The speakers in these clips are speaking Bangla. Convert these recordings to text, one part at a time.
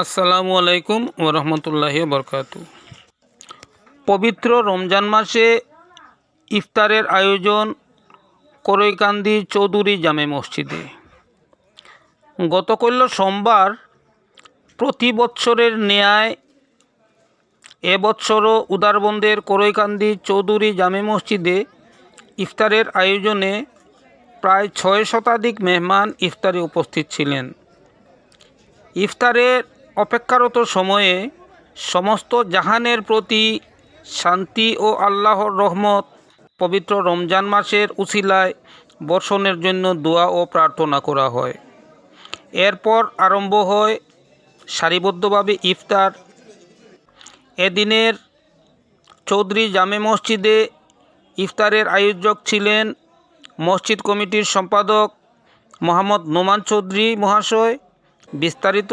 আসসালামু আলাইকুম ওরহমতুল্লাহি বরকাত। পবিত্র রমজান মাসে ইফতারের আয়োজন করৈকান্দি চৌধুরী জামে মসজিদে। গতকল্য সোমবার প্রতি বৎসরের ন্যায় এবছরও উদারবন্দের করৈকান্দি চৌধুরী জামে মসজিদে ইফতারের আয়োজনে প্রায় ছয় শতাধিক মেহমান ইফতারে উপস্থিত ছিলেন। ইফতারের অপেক্ষারত সময়ে সমস্ত জাহানের প্রতি শান্তি ও আল্লাহর রহমত পবিত্র রমজান মাসের উছিলায় বর্ষণের জন্য দোয়া ও প্রার্থনা করা হয়। এরপর আরম্ভ হয় সারিবদ্ধভাবে ইফতার। এদিনের চৌধুরী জামে মসজিদে ইফতারের আয়োজক ছিলেন মসজিদ কমিটির সম্পাদক মোহাম্মদ নোমান চৌধুরী মহাশয়। বিস্তারিত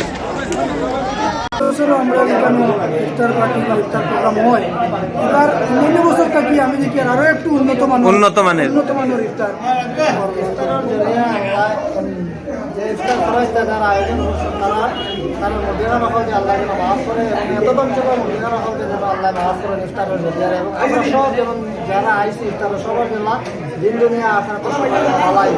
বছরও আমরা এখানে ইফতার পার্টি বা ইফতার প্রোগ্রাম হয় এবার অন্যান্য বছর থাকি আমি দেখি আরও একটু উন্নত মানের উন্নত মানের। উন্নত মানের ইফতার যারা তারা তারা আইসি ইফতারের সবার জন্য দিন দুনিয়া আপনার কষ্ট করে ভালাই